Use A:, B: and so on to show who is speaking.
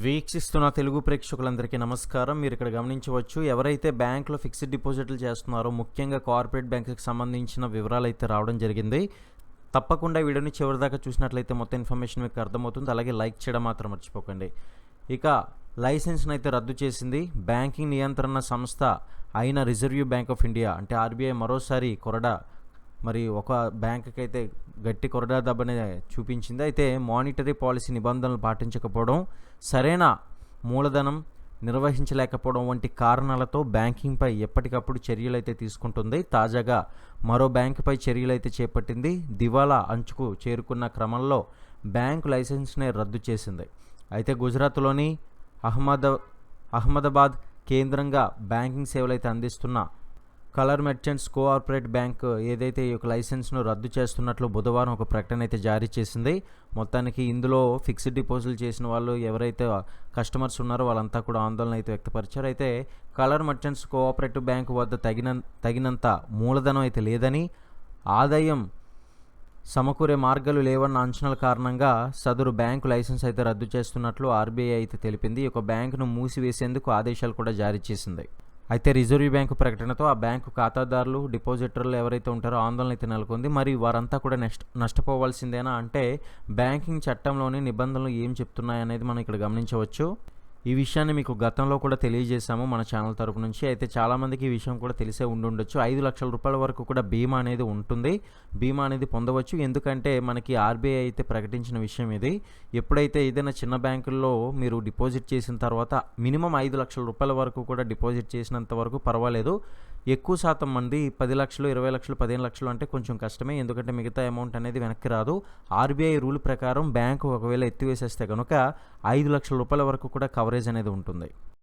A: వీక్షిస్తున్న తెలుగు ప్రేక్షకులందరికీ నమస్కారం. మీరు ఇక్కడ గమనించవచ్చు ఎవరైతే బ్యాంకులో ఫిక్స్డ్ డిపాజిట్లు చేస్తున్నారో ముఖ్యంగా కార్పొరేట్ బ్యాంకుకి సంబంధించిన వివరాలు అయితే రావడం జరిగింది. తప్పకుండా వీడియోని చివరి దాకా చూసినట్లయితే మొత్తం ఇన్ఫర్మేషన్ మీకు అర్థమవుతుంది. అలాగే లైక్ చేయడం మాత్రం మర్చిపోకండి. ఇక లైసెన్స్ని అయితే రద్దు చేసింది బ్యాంకింగ్ నియంత్రణ సంస్థ అయిన రిజర్వ్ బ్యాంక్ ఆఫ్ ఇండియా అంటే ఆర్బీఐ మరోసారి కొరడా మరి ఒక బ్యాంకుకి అయితే గట్టి కొరడా దెబ్బని చూపించింది. అయితే మానిటరీ పాలసీ నిబంధనలు పాటించకపోవడం సరైన మూలధనం నిర్వహించలేకపోవడం వంటి కారణాలతో బ్యాంకింగ్పై ఎప్పటికప్పుడు చర్యలు అయితే తీసుకుంటుంది తాజాగా మరో బ్యాంకుపై చర్యలు అయితే చేపట్టింది. దివాలా అంచుకు చేరుకున్న క్రమంలో బ్యాంకు లైసెన్స్నే రద్దు చేసింది. అయితే గుజరాత్లోని అహ్మద అహ్మదాబాద్ కేంద్రంగా బ్యాంకింగ్ సేవలు అయితే అందిస్తున్న కలర్ మెర్చెంట్స్ కోఆపరేట్ బ్యాంక్ ఏదైతే ఈ యొక్క లైసెన్స్ను రద్దు చేస్తున్నట్లు బుధవారం ఒక ప్రకటన అయితే జారీ చేసింది. మొత్తానికి ఇందులో ఫిక్స్డ్ డిపాజిట్లు చేసిన వాళ్ళు ఎవరైతే కస్టమర్స్ ఉన్నారో వాళ్ళంతా కూడా ఆందోళన అయితే వ్యక్తపరిచారు. అయితే కలర్ మర్చెంట్స్ కోఆపరేటివ్ బ్యాంక్ వద్ద తగిన తగినంత మూలధనం అయితే లేదని ఆదాయం సమకూరే మార్గాలు లేవన్న అంచనాల కారణంగా సదరు బ్యాంకు లైసెన్స్ అయితే రద్దు చేస్తున్నట్లు ఆర్బీఐ అయితే తెలిపింది. ఈ యొక్క బ్యాంకును మూసివేసేందుకు ఆదేశాలు కూడా జారీ చేసింది. అయితే రిజర్వ్ బ్యాంకు ప్రకటనతో ఆ బ్యాంకు ఖాతాదారులు డిపాజిటర్లు ఎవరైతే ఉంటారో ఆందోళన అయితే నెలకొంది. మరి వారంతా కూడా నష్ట నష్టపోవాల్సిందేనా? అంటే బ్యాంకింగ్ చట్టంలోని నిబంధనలు ఏం చెప్తున్నాయనేది మనం ఇక్కడ గమనించవచ్చు. ఈ విషయాన్ని మీకు గతంలో కూడా తెలియజేశాము మన ఛానల్ తరపు నుంచి. అయితే చాలామందికి ఈ విషయం కూడా తెలిసే ఉండుండొచ్చు. ఐదు లక్షల రూపాయల వరకు కూడా బీమా అనేది ఉంటుంది. బీమా అనేది పొందవచ్చు. ఎందుకంటే మనకి ఆర్బీఐ అయితే ప్రకటించిన విషయం ఇది. ఎప్పుడైతే ఏదైనా చిన్న బ్యాంకుల్లో మీరు డిపాజిట్ చేసిన తర్వాత మినిమం ఐదు లక్షల రూపాయల వరకు కూడా డిపాజిట్ చేసినంత వరకు పర్వాలేదు. ఎక్కువ శాతం మంది పది లక్షలు ఇరవై లక్షలు పదిహేను లక్షలు అంటే కొంచెం కష్టమే. ఎందుకంటే మిగతా అమౌంట్ అనేది వెనక్కి రాదు. ఆర్బీఐ రూల్ ప్రకారం బ్యాంకు ఒకవేళ ఎత్తివేసేస్తే కనుక ఐదు లక్షల రూపాయల వరకు కూడా కవరేజ్ అనేది ఉంటుంది.